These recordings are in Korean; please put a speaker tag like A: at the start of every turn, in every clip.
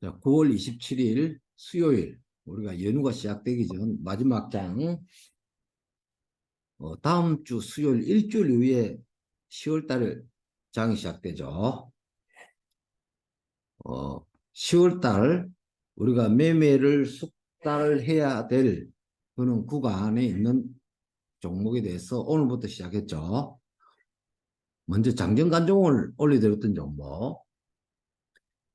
A: 자, 9월 27일 수요일 우리가 연휴가 시작되기 전 마지막 장 어, 다음 주 수요일 일주일 이후에 10월 달 장이 시작되죠. 어, 10월 달 우리가 매매를 숙달해야 될 그런 구간에 있는 종목에 대해서 오늘부터 시작했죠. 먼저 장정간종을 올려드렸던 종목.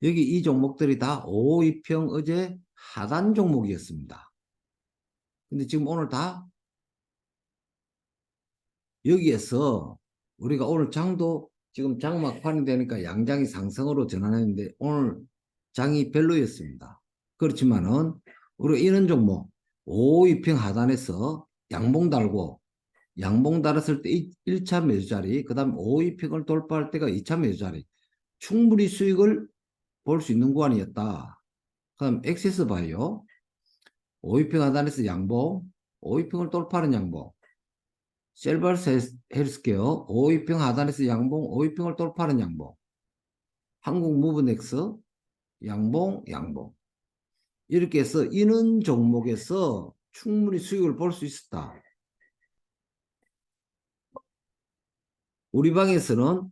A: 여기 이 종목들이 다 5위평 어제 하단 종목이었습니다. 근데 지금 오늘 다 여기에서 우리가 오늘 장도 지금 장막판이 되니까 양장이 상승으로 전환했는데 오늘 장이 별로였습니다. 그렇지만은 우리가 이런 종목 5위평 하단에서 양봉 달고 양봉 달았을 때 1차 매수 자리 그 다음에 5위평을 돌파할 때가 2차 매수 자리 충분히 수익을 볼 수 있는 구간이었다. 그다음 액세스 바이오 5위평 하단에서 양봉 5위평을 돌파하는 양봉 셀버스 헬스케어 5위평 하단에서 양봉 5위평을 돌파하는 양봉 한국 무브넥스 양봉 양봉 이렇게 해서 이는 종목에서 충분히 수익을 볼 수 있었다. 우리 방에서는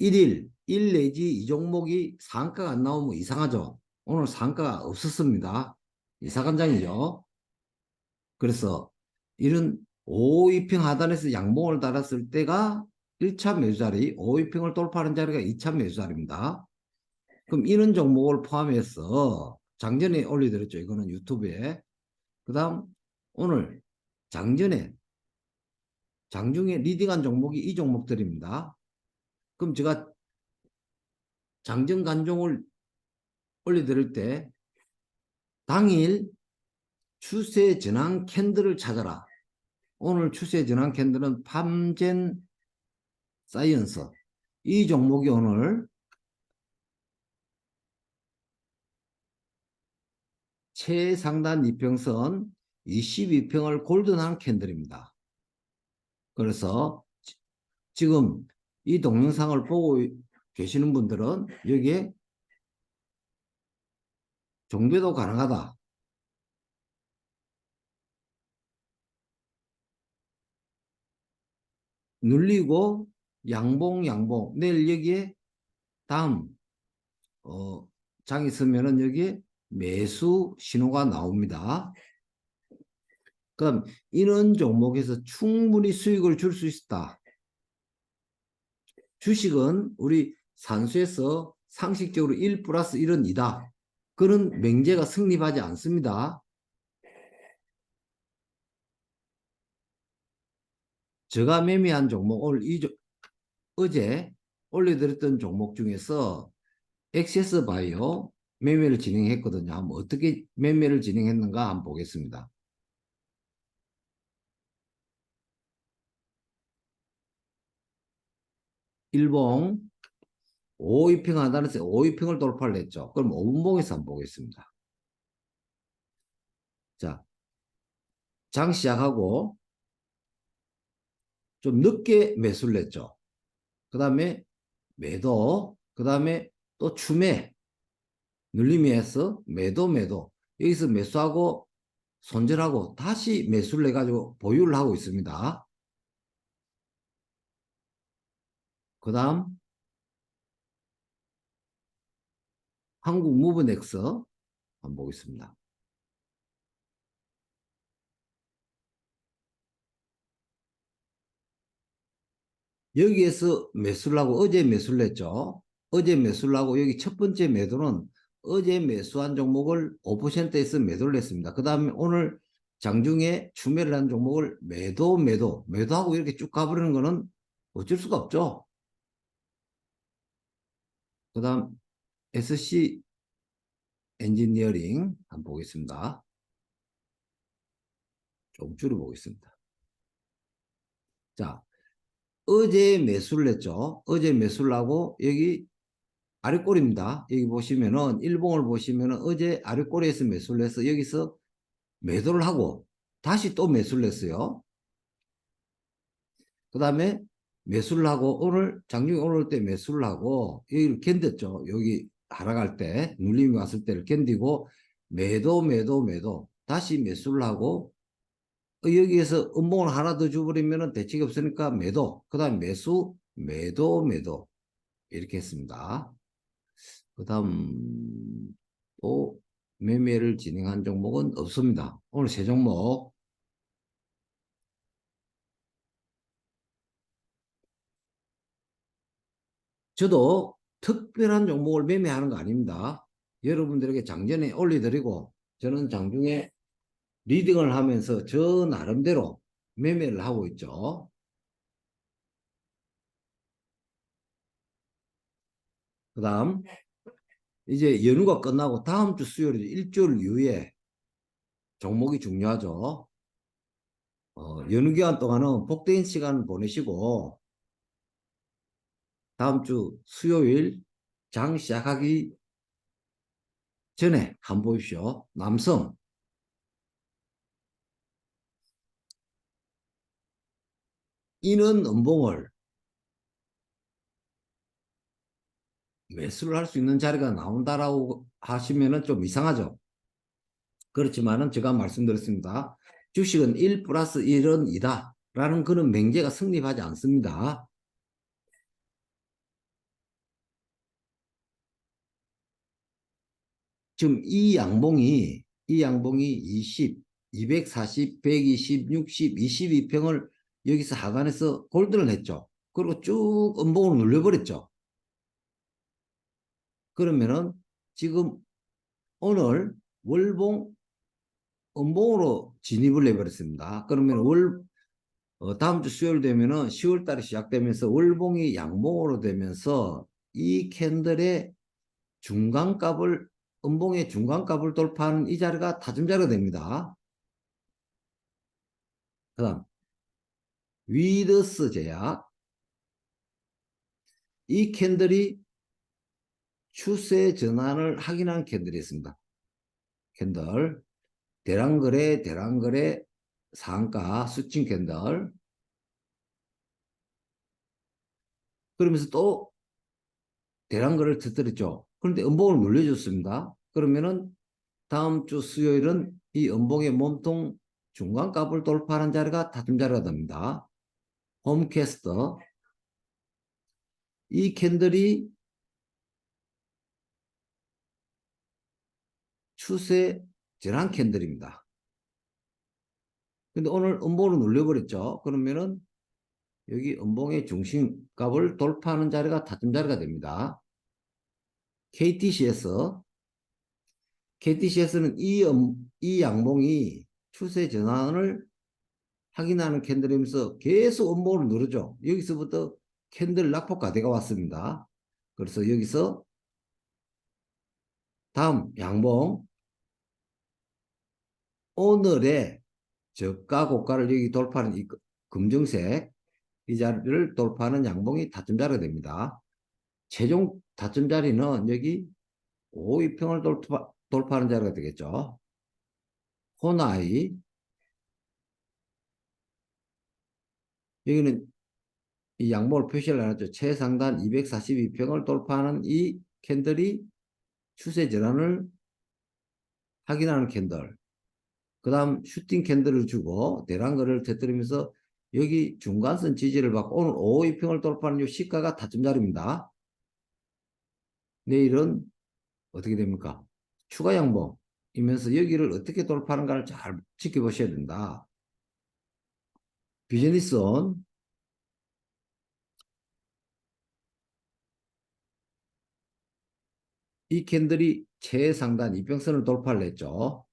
A: 1일 1 내지 이 종목이 상가가 안 나오면 이상하죠. 오늘 상가가 없었습니다. 이사간장이죠. 그래서 이런 5위평 하단에서 양봉을 달았을 때가 1차 매수 자리, 5위평을 돌파하는 자리가 2차 매수 자리입니다. 그럼 이런 종목을 포함해서 장전에 올려드렸죠. 이거는 유튜브에. 그 다음 오늘 장전에 장중에 리딩한 종목이 이 종목들입니다. 그럼 제가 장전 간종을 올려드릴 때 당일 추세 전환 캔들을 찾아라. 오늘 추세 전환 캔들은 팜젠 사이언스 이 종목이 오늘 최상단 이평선 22평을 골든한 캔들입니다. 그래서 지- 지금 이 동영상을 보고 계시는 분들은 여기에 종배도 가능하다. 눌리고 양봉 양봉 내일 여기에 다음 어, 장 있으면은 여기에 매수 신호가 나옵니다. 그럼 이런 종목에서 충분히 수익을 줄 수 있다. 주식은 우리 산수에서 상식적으로 1 플러스 1은 2다. 그런 맹제가 성립하지 않습니다. 제가 매매한 종목 오늘 이 조- 어제 올려드렸던 종목 중에서 엑세스 바이오 매매를 진행했거든요. 한번 어떻게 매매를 진행했는가 한번 보겠습니다. 일봉 5위평 하단에서 5위평을 돌파를 했죠. 그럼 5분봉에서 한번 보겠습니다. 자, 장 시작하고 좀 늦게 매수를 했죠. 그 다음에 매도, 그 다음에 또 추매, 눌림에서 매도, 매도. 여기서 매수하고 손절하고 다시 매수를 해가지고 보유를 하고 있습니다. 그 다음 한국 무브넥스 한번 보겠습니다. 여기에서 매수를 하고 어제 매수를 했죠. 어제 매수를 하고 여기 첫 번째 매도는 어제 매수한 종목을 5%에서 매도를 했습니다. 그 다음에 오늘 장중에 추매를 한 종목을 매도 매도 매도하고 이렇게 쭉 가버리는 거는 어쩔 수가 없죠. 그 다음 SC 엔지니어링 한번 보겠습니다. 좀 줄여보겠습니다. 자, 어제 매수를 했죠. 어제 매수를 하고 여기 아래꼬리입니다. 여기 보시면은 일봉을 보시면은 어제 아래꼬리에서 매수를 해서 여기서 매도를 하고 다시 또 매수를 했어요. 그 다음에 매수를 하고 오늘 장중에 오늘 때 매수를 하고 여기를 견뎠죠. 여기 하락할 때 눌림이 왔을 때를 견디고 매도 매도 매도 다시 매수를 하고 어, 여기에서 음봉을 하나 더 줘버리면 대책이 없으니까 매도 그 다음 매수 매도 매도 이렇게 했습니다. 그 다음 또 매매를 진행한 종목은 없습니다. 오늘 세 종목 저도 특별한 종목을 매매하는 거 아닙니다. 여러분들에게 장전에 올려드리고 저는 장중에 리딩을 하면서 저 나름대로 매매를 하고 있죠. 그 다음 이제 연휴가 끝나고 다음 주 수요일 일주일 이후에 종목이 중요하죠. 어, 연휴 기간 동안은 복대인 시간 보내시고 다음 주 수요일 장 시작하기 전에 한번 보십시오. 남성 이는 음봉을 매수를 할 수 있는 자리가 나온다라고 하시면은 좀 이상하죠. 그렇지만은 제가 말씀드렸습니다. 주식은 1 플러스 1은 2다. 라는 그런 맹제가 성립하지 않습니다. 지금 이 양봉이 이 양봉이 20, 240, 120, 60, 22평을 여기서 하단에서 골드를 했죠. 그리고 쭉 음봉으로 눌려버렸죠. 그러면은 지금 오늘 월봉 음봉으로 진입을 해버렸습니다. 그러면 월 어, 다음 주 수요일 되면은 10월 달이 시작되면서 월봉이 양봉으로 되면서 이 캔들의 중간값을 음봉의 중간값을 돌파하는 이 자리가 타점자리가 됩니다. 그 다음 위드스 제약 이 캔들이 추세 전환을 확인한 캔들이 있습니다. 캔들 대량거래 대량거래 상가 수칭 캔들 그러면서 또 대량거래를 터뜨렸죠. 그런데 음봉을 눌려줬습니다. 그러면은 다음 주 수요일은 이 음봉의 몸통 중간 값을 돌파하는 자리가 다툼 자리가 됩니다. 홈캐스터 이 캔들이 추세 전환 캔들입니다. 근데 오늘 음봉으로 눌려버렸죠. 그러면은 여기 음봉의 중심값을 돌파하는 자리가 다툼 자리가 됩니다. KTCS KTCS는 이, 음, 이 양봉이 추세 전환을 확인하는 캔들이면서 계속 음봉을 누르죠. 여기서부터 캔들 낙폭가대가 왔습니다. 그래서 여기서 다음 양봉 오늘의 저가 고가를 여기 돌파하는 이 금정색 이 자리를 돌파하는 양봉이 다점 자리가 됩니다. 최종 다점 자리는 여기 5위평을 돌파, 돌파하는 자리가 되겠죠. 호나이 여기는 이 양봉을 표시를 해놨죠. 최상단 242평을 돌파하는 이 캔들이 추세 전환을 확인하는 캔들. 그 다음 슈팅 캔들을 주고 대량거를 터뜨리면서 여기 중간선 지지를 받고 오늘 5 2평을 돌파하는 이 시가가 타점 자리입니다. 내일은 어떻게 됩니까? 추가 양봉이면서 여기를 어떻게 돌파하는가를 잘 지켜보셔야 된다. 비즈니스온 이 캔들이 최상단 이평선을 돌파를 했죠.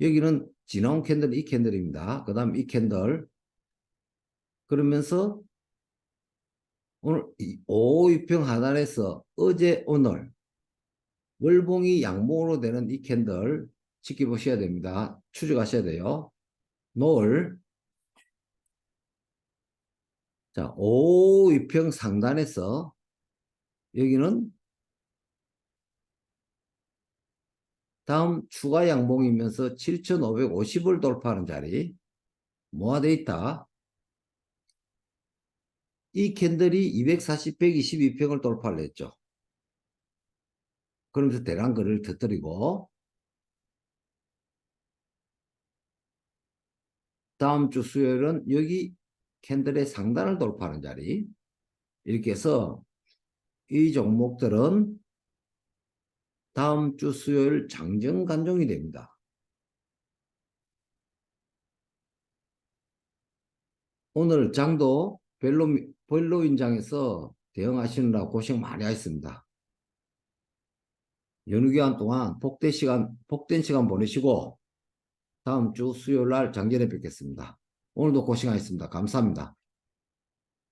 A: 여기는 지나온 캔들은 이 캔들입니다. 그 다음 이 캔들 그러면서 오늘 5위평 하단에서 어제 오늘 월봉이 양봉으로 되는 이 캔들 지켜보셔야 됩니다. 추적하셔야 돼요. 노을 자 5위평 상단에서 여기는 다음 추가 양봉이면서 7,550을 돌파하는 자리 모아돼 있다. 이 캔들이 240, 122평을 돌파를 했죠. 그러면서 대량 거래를 터뜨리고 다음 주 수요일은 여기 캔들의 상단을 돌파하는 자리 이렇게 해서 이 종목들은 다음 주 수요일 장정 간종이 됩니다. 오늘 장도 벨로, 벨로인장에서 대응하시느라 고생 많이 하셨습니다. 연휴 기간 동안 복된 시간, 복된 시간 보내시고 다음 주 수요일 날 장전에 뵙겠습니다. 오늘도 고생하셨습니다. 감사합니다.